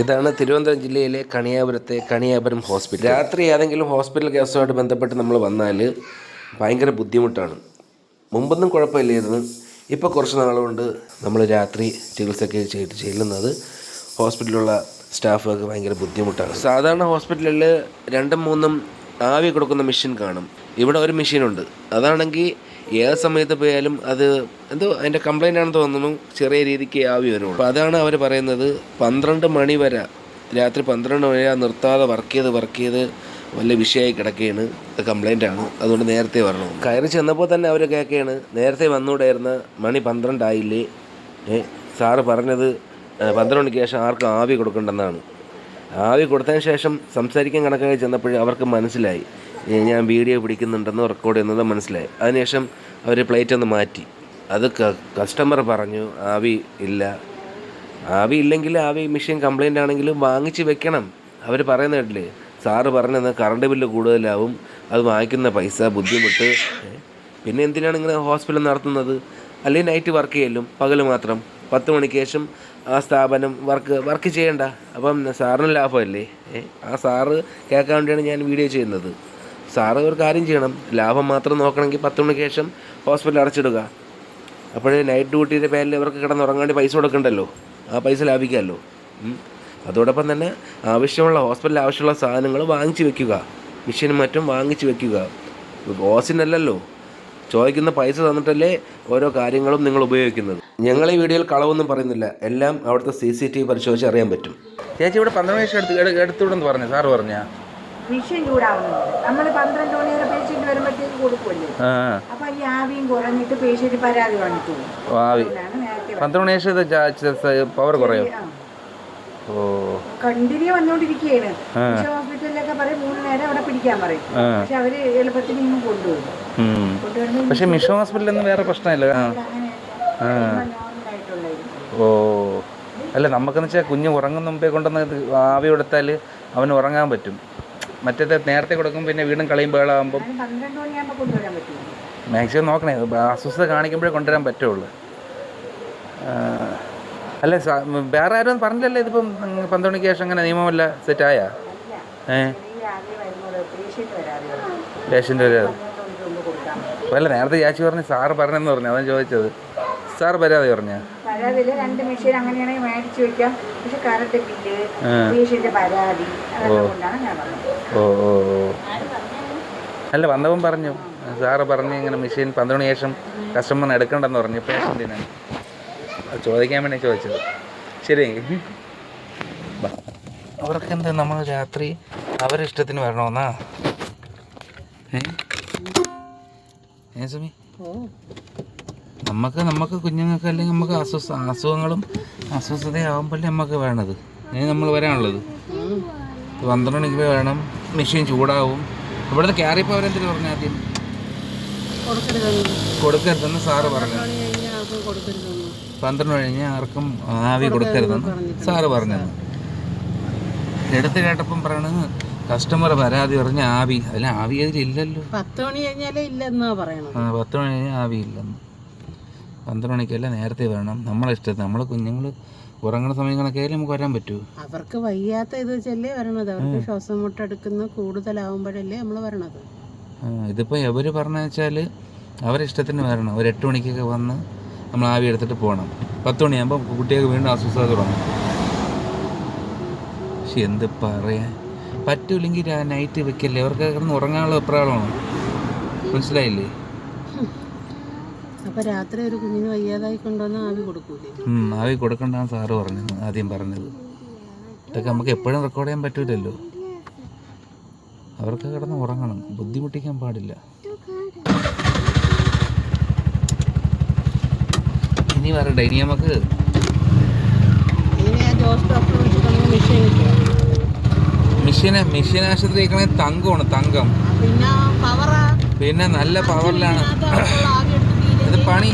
ഇതാണ് തിരുവനന്തപുരം ജില്ലയിലെ കണിയാപുരത്തെ കണിയാപുരം ഹോസ്പിറ്റൽ രാത്രി ഏതെങ്കിലും ഹോസ്പിറ്റൽ കേസുമായിട്ട് ബന്ധപ്പെട്ട് നമ്മൾ വന്നാൽ ഭയങ്കര ബുദ്ധിമുട്ടാണ്. മുമ്പൊന്നും കുഴപ്പമില്ലായിരുന്നു. ഇപ്പോൾ കുറച്ച് നാളുകൊണ്ട് നമ്മൾ രാത്രി ചികിത്സയ്ക്ക് ചെയ്തിട്ട് ചെല്ലുന്നത് ഹോസ്പിറ്റലിലുള്ള സ്റ്റാഫുകൾക്ക് ഭയങ്കര ബുദ്ധിമുട്ടാണ്. സാധാരണ ഹോസ്പിറ്റലിൽ രണ്ടും മൂന്നും ആവി കൊടുക്കുന്ന മെഷീൻ കാണും. ഇവിടെ ഒരു മെഷീനുണ്ട് അതാണെങ്കിൽ ഏത് സമയത്ത് പോയാലും അത് എന്തോ അതിന്റെ കംപ്ലൈന്റ് ആണെന്ന് തോന്നുന്നു ചെറിയ രീതിക്ക് ആവി വരുള്ളൂ അപ്പോൾ അതാണ് അവർ പറയുന്നത്. പന്ത്രണ്ട് മണി വരെ രാത്രി പന്ത്രണ്ട് മണി വരെ നിർത്താതെ വർക്ക് ചെയ്ത് വർക്ക് ചെയ്ത് വലിയ വിഷയമായി കിടക്കുകയാണ് അത് കംപ്ലൈന്റ് ആണ്. അതുകൊണ്ട് നേരത്തെ വരണം. കയറി ചെന്നപ്പോൾ തന്നെ അവർ കേൾക്കുകയാണ് നേരത്തെ വന്നുകൂടായിരുന്ന മണി പന്ത്രണ്ടായില്ലേ? ഏ സാറ് പറഞ്ഞത് പന്ത്രണ്ട് മണിക്ക് ശേഷം ആർക്കും ആവി കൊടുക്കേണ്ടെന്നാണ്. ആവി കൊടുത്തതിന് ശേഷം സംസാരിക്കാൻ കണക്കായി ചെന്നപ്പോഴേ അവർക്ക് മനസ്സിലായി. ഞാൻ വീഡിയോ പിടിക്കുന്നുണ്ടെന്ന് റെക്കോർഡ് ചെയ്യുന്നത് മനസ്സിലായി. അതിനുശേഷം അവർ പ്ലേറ്റ് ഒന്ന് മാറ്റി. അത് കസ്റ്റമർ പറഞ്ഞു ആവി ഇല്ല. ആവി ഇല്ലെങ്കിൽ ആവി മെഷീൻ കംപ്ലൈന്റ് ആണെങ്കിലും വാങ്ങിച്ച് വെക്കണം. അവർ പറയുന്ന കേട്ടില്ലേ? സാറ് പറഞ്ഞത് കറണ്ട് ബില്ല് കൂടുതലാവും അത് വാങ്ങിക്കുന്ന പൈസ ബുദ്ധിമുട്ട്. പിന്നെ എന്തിനാണ് ഇങ്ങനെ ഹോസ്പിറ്റൽ നടത്തുന്നത്? അല്ലെങ്കിൽ നൈറ്റ് വർക്ക് ചെയ്യലും പകൽ മാത്രം. പത്ത് മണിക്ക് ശേഷം ആ സ്ഥാപനം വർക്ക് വർക്ക് ചെയ്യണ്ട. അപ്പം സാറിന് ലാഭമല്ലേ? ആ സാറ് കേൾക്കാൻ വേണ്ടിയാണ് ഞാൻ വീഡിയോ ചെയ്യുന്നത്. സാറ് ഒരു കാര്യം ചെയ്യണം. ലാഭം മാത്രം നോക്കണമെങ്കിൽ പത്ത് മണിക്ക് ശേഷം ഹോസ്പിറ്റൽ അടച്ചിടുക. അപ്പോഴേ നൈറ്റ് ഡ്യൂട്ടിയുടെ പേരിൽ ഇവർക്ക് കിടന്നുറങ്ങാണ്ട് പൈസ കൊടുക്കണ്ടല്ലോ. ആ പൈസ ലാഭിക്കാമല്ലോ. അതോടൊപ്പം തന്നെ ആവശ്യമുള്ള ഹോസ്പിറ്റലിൽ ആവശ്യമുള്ള സാധനങ്ങൾ വാങ്ങിച്ചു വെക്കുക. മെഷീനും മറ്റും വാങ്ങിച്ചു വെക്കുക. ബോസിനല്ലല്ലോ. ചോദിക്കുന്ന പൈസ തന്നിട്ടല്ലേ ഓരോ കാര്യങ്ങളും നിങ്ങൾ ഉപയോഗിക്കുന്നത്. ഞങ്ങൾ ഈ വീഡിയോയിൽ കളവൊന്നും പറയുന്നില്ല. എല്ലാം അവിടുത്തെ സി സി ടി വി പരിശോധിച്ച് അറിയാൻ പറ്റും. ചേച്ചി ഇവിടെ പന്ത്രണ്ട് വയസ്സ് എടുത്ത് എടു- എടുത്തുവിടെന്ന് പറഞ്ഞു. സാറ് പറഞ്ഞ. മിഷൻ ചൂടാവുന്നുണ്ട്. നമ്മൾ പന്ത്രണ്ട് മണി വരെ പേഷ്യന്റ് വരുമ്പോഴത്തേക്ക് കൊടുക്കുമല്ലോ അപ്പൊ ഈ ആവിയും കുറഞ്ഞിട്ട് പേഷ്യന്റ് പരാതി ഓ, ആവി. പന്ത്രണ്ട് ഇത് പവർ കുറയോ? കണ്ടിന്യൂ വന്നോണ്ടിരിക്കുകയാണ്. പക്ഷെ ഹോസ്പിറ്റലിലൊക്കെ പറയും മൂന്ന് നേരം അവിടെ പിടിക്കാൻ പറയും. പക്ഷെ അവർ എളുപ്പത്തിന് ഇങ്ങ് കൊണ്ടുവരും. പക്ഷെ മിഷൻ ഹോസ്പിറ്റലൊന്നും വേറെ പ്രശ്നമില്ല. ഓ. അല്ല നമുക്കെന്ന് വെച്ചാൽ കുഞ്ഞ് ഉറങ്ങുന്ന മുമ്പേ കൊണ്ടുവന്ന് ആവി കൊടുത്താൽ അവന് ഉറങ്ങാൻ പറ്റും. മറ്റേത് നേരത്തെ കൊടുക്കും പിന്നെ വീണ്ടും കളിയും പറ്റും മാക്സിമം നോക്കണേ അസ്വസ്ഥത കാണിക്കുമ്പോഴേ കൊണ്ടുവരാൻ പറ്റുള്ളൂ. അല്ല വേറെ ആരും പറഞ്ഞില്ലല്ലോ ഇതിപ്പം പന്ത്രണ്ട് മണിക്ക് ശേഷം അങ്ങനെ നിയമമല്ല സെറ്റായ ഏ? വരാതെ. പേഷ്യന്റ് കൊടുക്കാൻ അല്ല നേരത്തെ ചാച്ചി പറഞ്ഞ് സാറ് പറഞ്ഞെന്ന് പറഞ്ഞു അതാണ് ചോദിച്ചത്. സാർ പരാതി പറഞ്ഞ? പരാതിയിൽ രണ്ട് മെഷീൻ അങ്ങനെയാണെങ്കിൽ മേടിച്ചു വെക്കാം. പക്ഷെ കറണ്ട് ബില്ല് പേഷ്യന്റ് പരാതി അതൊക്കെ കൊണ്ടാണ് ഞാൻ ഓ ഓ അല്ല വന്നവൻ പറഞ്ഞു. സാറ് പറഞ്ഞു ഇങ്ങനെ മെഷീൻ പന്ത്രണ്ട് ശേഷം കസ്റ്റമറിന് എടുക്കണ്ടെന്ന് പറഞ്ഞു. പേഷ്യന്റിന് അത് ചോദിക്കാൻ വേണ്ടി ചോദിച്ചത്. ശരി. അവർക്ക് എന്താ നമ്മൾ രാത്രി അവരിഷ്ടത്തിന് ഇഷ്ടത്തിന് വരണമെന്നാ? ഏ? ഏ സുമി? നമുക്ക് നമുക്ക് കുഞ്ഞുങ്ങൾക്ക് അല്ലെങ്കിൽ നമുക്ക് അസ്വസ്ഥ അസുഖങ്ങളും അസ്വസ്ഥതയാകുമ്പോഴല്ലേ നമുക്ക് വേണത് ഇനി നമ്മൾ വരാനുള്ളത്. പന്ത്രണ്ട് മണിക്ക് വേണം മെഷീൻ ചൂടാവും. ഇവിടുത്തെ ക്യാരി പവർ എന്തിനു പറഞ്ഞു ആദ്യം? കൊടുക്കരുതെന്ന് സാറ് പറഞ്ഞു പന്ത്രണ്ട് കഴിഞ്ഞ് ആർക്കും ആവി കൊടുക്കരുതെന്ന് സാറ് പറഞ്ഞു എടുത്ത് കേട്ടപ്പം പറയണത് കസ്റ്റമർ പരാതി പറഞ്ഞ ആവി. അതിൽ ആവി അതിലില്ലല്ലോ. പത്ത് മണി കഴിഞ്ഞാലേ ഇല്ലെന്നാ പറയണത്. ആ പത്ത് മണി കഴിഞ്ഞാൽ ആവി ഇല്ലെന്ന്. പന്ത്രണ്ട് മണിക്കല്ല നേരത്തെ വരണം. നമ്മളെ ഇഷ്ടത്തിന്. നമ്മൾ കുഞ്ഞുങ്ങൾ ഉറങ്ങുന്ന സമയം കണക്കായാലും നമുക്ക് വരാൻ പറ്റൂ. അവർക്ക് വയ്യാത്ത ഇത് വെച്ചല്ലേ വരണത്. അവർക്ക് ശ്വാസം മുട്ടെടുക്കുന്ന കൂടുതലാവുമ്പോഴല്ലേ നമ്മൾ വരണത്. ഇതിപ്പോൾ എവർ പറഞ്ഞു വെച്ചാൽ അവരെ ഇഷ്ടത്തിന് വരണം. ഒരു എട്ട് മണിക്കൊക്കെ വന്ന് നമ്മൾ ആവി എടുത്തിട്ട് പോകണം. പത്ത് മണിയാകുമ്പോൾ കുട്ടികൾക്ക് വീണ്ടും അസ്വസ്ഥത തുടങ്ങും. പക്ഷെ എന്ത് പറയാൻ പറ്റൂല്ലെങ്കിൽ നൈറ്റ് വെക്കല്ലേ? അവർക്ക് കിടന്ന് ഉറങ്ങാനുള്ള എപ്രാളമാണ് മനസ്സിലായില്ലേ? അപ്പൊ രാത്രി ഒരു കുഞ്ഞിന് വയ്യാതായി കൊണ്ടുവന്ന് ആവി കൊടുക്കൂലേ? ആവി കൊടുക്കണ്ടാന്ന് സാറ് പറഞ്ഞത് ആദ്യം പറഞ്ഞത്. ഇതൊക്കെ നമുക്ക് എപ്പോഴും റെക്കോർഡ് ചെയ്യാൻ പറ്റൂലല്ലോ. അവർക്ക് കിടന്ന് ഉറങ്ങണം ബുദ്ധിമുട്ടിക്കാൻ പാടില്ല. ഇനി പറയട്ടെ ഇനി നമുക്ക് മിഷീന് മിഷീൻ ആശുപത്രി തങ്കമാണ് തങ്കം. പിന്നെ നല്ല പവറിലാണ് ആവി എടുത്ത് ഇത് പണി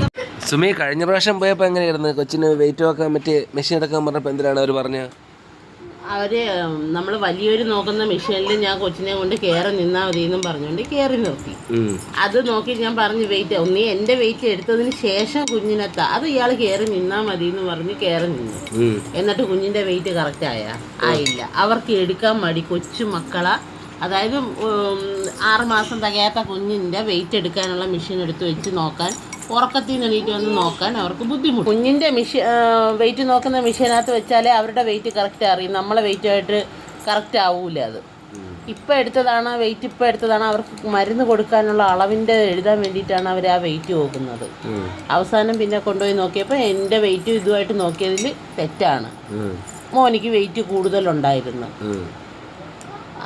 സുമി കഴിഞ്ഞ പ്രാവശ്യം പോയപ്പോൾ എങ്ങനെയായിരുന്നു? കൊച്ചിന് വെയിറ്റ് വെക്കാൻ മറ്റേ മെഷീൻ എടുക്കാൻ പറഞ്ഞപ്പോൾ എന്തിനാണ് അവർ പറഞ്ഞത് അവർ നമ്മൾ വലിയൊരു നോക്കുന്ന മെഷീനിൽ ഞാൻ കൊച്ചിനെ കൊണ്ട് കയറി നിന്നാ മതി എന്നും പറഞ്ഞുകൊണ്ട് കയറി നിർത്തി അത് നോക്കി ഞാൻ പറഞ്ഞു വെയിറ്റ് ഒന്നീ എന്റെ വെയിറ്റ് എടുത്തതിന് ശേഷം കുഞ്ഞിനെത്താ. അത് ഇയാൾ കയറി നിന്നാ മതി എന്ന് പറഞ്ഞ് കയറി നിന്നു. എന്നിട്ട് കുഞ്ഞിന്റെ വെയിറ്റ് കറക്റ്റ് ആയ? ആയില്ല. അവർക്ക് എടുക്കാൻ മടി. കൊച്ചു മക്കളാ. അതായത് ആറുമാസം ആറ് മാസം തികയാത്ത കുഞ്ഞിന്റെ വെയിറ്റ് എടുക്കാനുള്ള മെഷീൻ എടുത്ത് വെച്ച് നോക്കാൻ ഉറക്കത്തിൽ നിന്ന് എണീറ്റ് വന്ന് നോക്കാൻ അവർക്ക് ബുദ്ധിമുട്ട്. കുഞ്ഞിന്റെ മെഷീൻ വെയിറ്റ് നോക്കുന്ന മെഷീനകത്ത് വെച്ചാലേ അവരുടെ വെയിറ്റ് കറക്റ്റ് അറിയും. നമ്മളെ വെയിറ്റുമായിട്ട് കറക്റ്റ് ആവൂല അത്. ഇപ്പം എടുത്തതാണ് വെയിറ്റ് ഇപ്പം എടുത്തതാണ്. അവർക്ക് മരുന്ന് കൊടുക്കാനുള്ള അളവിന്റെ എഴുതാൻ വേണ്ടിയിട്ടാണ് അവർ ആ വെയിറ്റ് നോക്കുന്നത് അവസാനം പിന്നെ കൊണ്ടുപോയി നോക്കിയപ്പോൾ എന്റെ വെയിറ്റ് ഇതുമായിട്ട് നോക്കിയതിൽ തെറ്റാണ്. മോനിക്ക് വെയിറ്റ് കൂടുതലുണ്ടായിരുന്നു.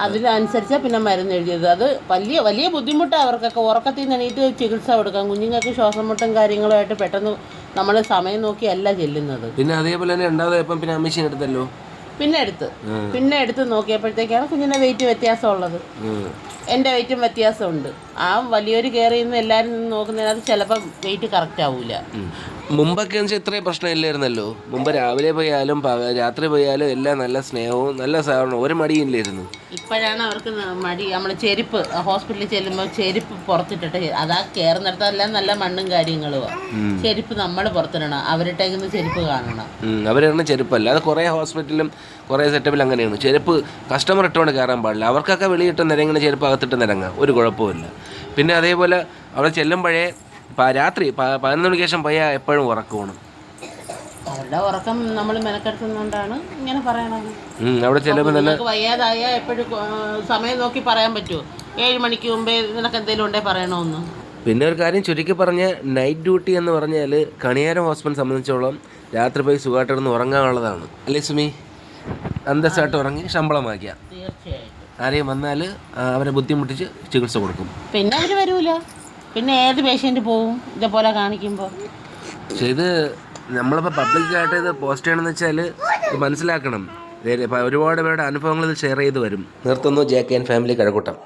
അതിനനുസരിച്ചാണ് പിന്നെ മരുന്ന് എഴുതിയത്. അത് വലിയ വലിയ ബുദ്ധിമുട്ടാണ് അവർക്കൊക്കെ. ഉറക്കത്തിൽ നിന്ന് എണീറ്റ് ചികിത്സ കൊടുക്കാം കുഞ്ഞുങ്ങൾക്ക് ശ്വാസം മുട്ടും കാര്യങ്ങളുമായിട്ട് പെട്ടെന്ന് നമ്മൾ സമയം നോക്കിയല്ല ചെല്ലുന്നത്. പിന്നെ അതേപോലെ തന്നെ രണ്ടാമതായപ്പം പിന്നെ അമ്മീഷൻ എടുത്തല്ലോ? പിന്നെ എടുത്ത്. പിന്നെ എടുത്ത് നോക്കിയപ്പോഴത്തേക്കാണ് കുഞ്ഞിന്റെ വെയിറ്റ് വ്യത്യാസമുള്ളത്. എന്റെ വെയിറ്റും വ്യത്യാസമുണ്ട്. ആ വലിയൊരു കയറി നിന്ന് എല്ലാവരും നിന്ന് നോക്കുന്നതിനകത്ത് ചിലപ്പം വെയിറ്റ് കറക്റ്റ് ആവില്ല. മുമ്പൊക്കെ എന്ന് വെച്ചാൽ ഇത്രയും പ്രശ്നമില്ലായിരുന്നല്ലോ. മുമ്പ് രാവിലെ പോയാലും രാത്രി പോയാലും എല്ലാം നല്ല സ്നേഹവും നല്ല സഹകരണവും ഒരു മടിയില്ലായിരുന്നു ഇപ്പോഴാണ് അവർക്ക് മടി. നമ്മൾ ചെരുപ്പ് ഹോസ്പിറ്റലിൽ ചെല്ലുമ്പോൾ ചെരുപ്പ് പുറത്തിട്ടിട്ട് അതാ കയറുന്നിടത്തെല്ലാം നല്ല മണ്ണും കാര്യങ്ങളുമാണ് ചെരുപ്പ് നമ്മൾ പുറത്തിടണം. അവരിട്ടേക്കുന്ന ചെരുപ്പ് കാണണം. അവരുടെ ചെരുപ്പല്ല. അത് കുറേ ഹോസ്പിറ്റലും കുറേ സെറ്റപ്പിൽ അങ്ങനെയാണ്. ചെരുപ്പ് കസ്റ്റമർ ഇട്ടുകൊണ്ട് കയറാൻ പാടില്ല. അവർക്കൊക്കെ വെളിയിട്ട് നിരങ്ങുന്ന ചെരുപ്പ് അകത്തിട്ട് നിരങ്ങാം. ഒരു കുഴപ്പമില്ല പിന്നെ അതേപോലെ അവിടെ ചെല്ലുമ്പോഴേ രാത്രി പതിനൊന്ന് മണിക്ക് ശേഷം പയ്യ എപ്പോഴും ഉറക്കമാണ്. അവരുടെ ഉറക്കം നമ്മൾ മെനക്കെടുത്തുന്നതുകൊണ്ടാണ് ഇങ്ങനെ പറയണത്. അവിടെ തന്നെ നിങ്ങൾക്ക് വയ്യാതായ എപ്പോഴും സമയം നോക്കി പറയാൻ പറ്റുമോ ഏഴ് മണിക്ക് മുമ്പേ നിനക്ക് എന്തെങ്കിലും ഉണ്ടേ പറയണമെന്ന് പിന്നെ ഒരു കാര്യം ചുരുക്കി പറഞ്ഞ നൈറ്റ് ഡ്യൂട്ടി എന്ന് പറഞ്ഞാൽ കണിയാരം ഹോസ്പിറ്റൽ സംബന്ധിച്ചോളം രാത്രി പോയി സുഖമായിട്ടിരുന്ന് ഉറങ്ങാനുള്ളതാണ്. അല്ലേ സുമി? അന്തസ്സായിട്ട് ഉറങ്ങി ശമ്പളമാക്കിയ ആരെയും വന്നാൽ അവരെ ബുദ്ധിമുട്ടിച്ച് ചികിത്സ കൊടുക്കും. പിന്നെ അവർ വരൂല. പിന്നെ ഏത് പേഷ്യന്റ് പോവും? ഇതേപോലെ കാണിക്കുമ്പോൾ പക്ഷെ ഇത് നമ്മളിപ്പോൾ പബ്ലിക്കായിട്ട് ഇത് പോസ്റ്റ് ചെയ്യണമെന്ന് വെച്ചാൽ ഇത് മനസ്സിലാക്കണം. ഒരുപാട് പേരുടെ അനുഭവങ്ങൾ ഇത് ഷെയർ ചെയ്ത് വരും. നിർത്തുന്നു ജെ കെ ഫാമിലി കഴക്കൂട്ടം.